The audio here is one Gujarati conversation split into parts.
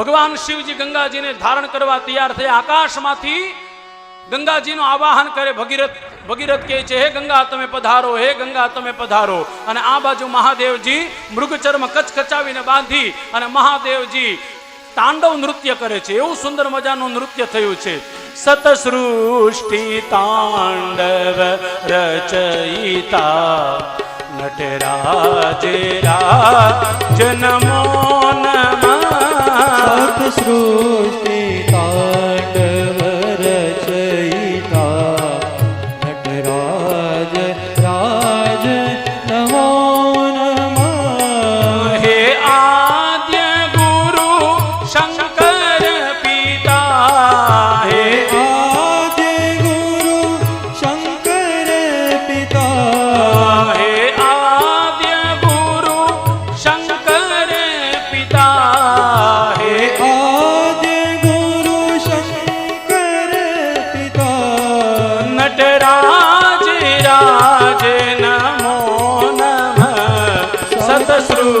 ભગવાન શિવજી ગંગાજીને ધારણ કરવા તૈયાર થયા. આકાશમાંથી ગંગાજીનું આવાહન કરે ભગીરથ. ભગીરથ કહે છે, હે ગંગા, તમે પધારો, હે ગંગા, તમે પધારો. અને આ બાજુ મહાદેવજી મૃગચર્મ કચકચાવીને બાંધી અને મહાદેવજી તાંડવ નૃત્ય કરે છે. એવું સુંદર મજાનું નૃત્ય થયું છે. સતસૃષ્ટિ તાંડવ રચયિતા નટરાજે રાજ નમો નમઃ સૃષ્ટિ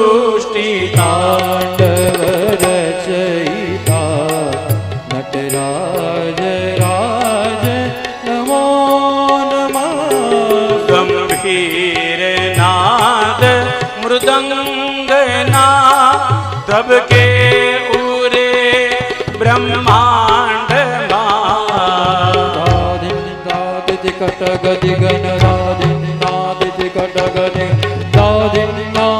સતસૃષ્ટિ તાંડવ રચયિતા નટરાજ રાજ નમો નમઃ ગંભીર નાદ મૃદંગ ના ધબકે ઉરે બ્રહ્માંડ કટગદિ ગણ દાદિન નાદિતિ કટગદિ દાદિન નાદિતિ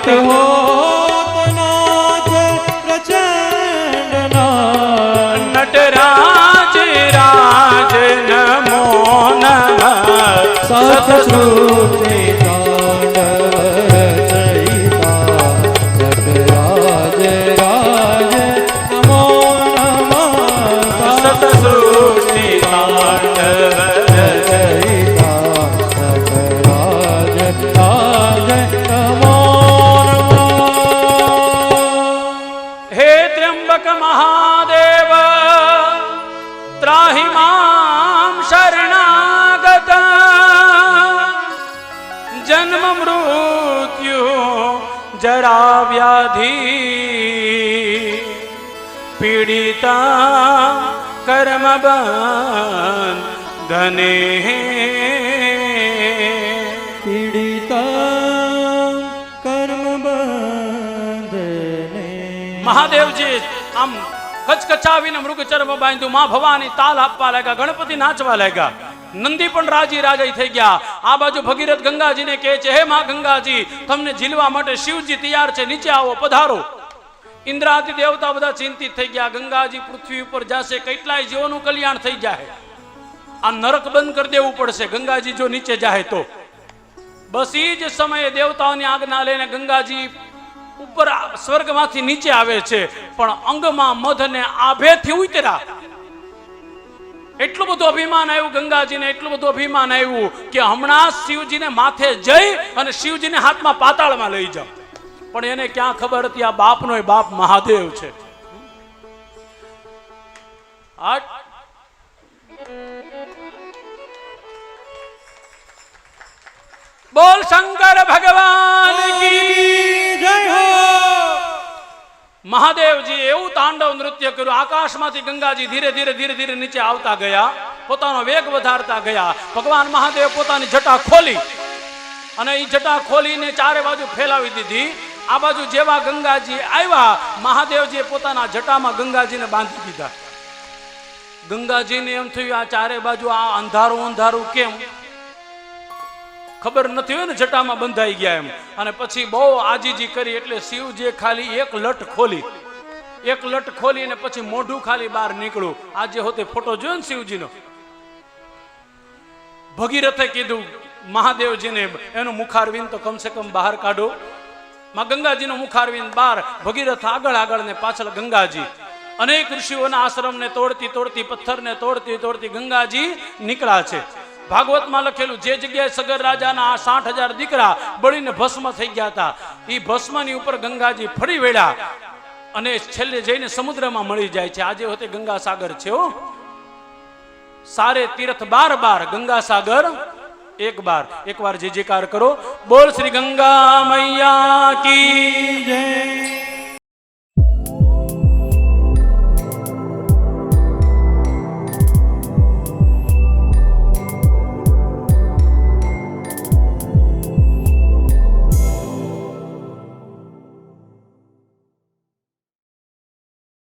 નિત હો નટરાજ રાજ નમો નમઃ સતશ્રુતિ ત્રાહિ मां શરણાગત. જન્મ મૃત્યુ જરા વ્યાધિ. पीडिता કર્મ ધને. पीडिता કર્મ બંધને મહાદેવજી આમ કચકચાવીને મૃગચર્મ બાંધ્યું. માં ભવાની તાલ આપવા લાગ્યા, ગણપતિ નાચવા લાગ્યા. નંદી પણ રાજી રાજાઈ થઈ ગયા. આ બાજુ ભગીરથ ગંગાજીને કહે છે, હે માં ગંગાજી, તમને ઝીલવા માટે શિવજી તૈયાર છે, નીચે આવો, પધારો. ઇન્દ્રાદિ દેવતા બધા ચિંતિત થઈ ગયા. ગંગાજી પૃથ્વી ઉપર જશે, કેટલાય જીવોનું કલ્યાણ થઈ જાય આ નરક બંધ કરી દેવું પડશે, ગંગાજી જો નીચે જાય તો. બસ એ જ સમયે દેવતાઓની આજ્ઞા લઈને ગંગાજી ઉપર સ્વર્ગમાંથી નીચે આવે છે, પણ અંગમાં મધ ને આભેથી ઉતરા એટલું બધું અભિમાન આવ્યું ગંગાજીને, એટલું બધું અભિમાન આવ્યું કે હમણાં શિવજીને માથે જઈ અને શિવજીને હાથમાં પાતાળમાં લઈ જાઓ. પણ એને ક્યાં ખબર હતી, આ બાપનો એ બાપ મહાદેવ છે. બોલ શંકર ભગવાન! મહાદેવજી એવું તાંડવ નૃત્ય કર્યું, આકાશમાંથી ગંગાજી ધીરે ધીરે ધીરે ધીરે નીચે આવતા ગયા, પોતાનો વેગ વધારતા ગયા. ભગવાન મહાદેવ પોતાની જટા ખોલી અને એ જટા ખોલીને ચારે બાજુ ફેલાવી દીધી. આ બાજુ જેવા ગંગાજી આવ્યા, મહાદેવજીએ પોતાના જટામાં ગંગાજીને બાંધી દીધા. ગંગાજીને એમ થયું, આ ચારે બાજુ આ અંધારું અંધારું કેમ? ખબર નથી હોય ને જટામાં બંધાઈ ગયા એમ. અને પછી બહુ આજીજી કરી એટલે શિવજીએ ખાલી એક લટ ખોલી. એક લટ ખોલી ને પછી મોઢું ખાલી બહાર નીકળ્યું. આજે હોતે ફોટો જોયો ને શિવજીનો? ભગીરથે કીધું, મહાદેવજીને એનું મુખારવિંદ તો કમસે કમ બહાર કાઢો. માં ગંગાજીનું મુખારવિંદ બહાર, ભગીરથ આગળ આગળ ને પાછળ ગંગાજી. અનેક ઋષિઓના આશ્રમને તોડતી તોડતી, પથ્થરને તોડતી તોડતી ગંગાજી નીકળ્યા છે. ભાગવતમાં લખેલું, જે જગ્યાએ સગર રાજાના આ સાઠ હજાર દીકરા બળીને ભસ્મ થઈ ગયા હતા એ ભસ્મની ઉપર ગંગાજી ફરી વેળા અને છેલ્લે જઈને સમુદ્રમાં મળી જાય છે. આજે હોતે ગંગા સાગર છે સારે તીર્થ બાર બાર ગંગા સાગર એક બાર. એક વાર જે જેકાર કરો. બોલ શ્રી ગંગા મૈયા કી જય.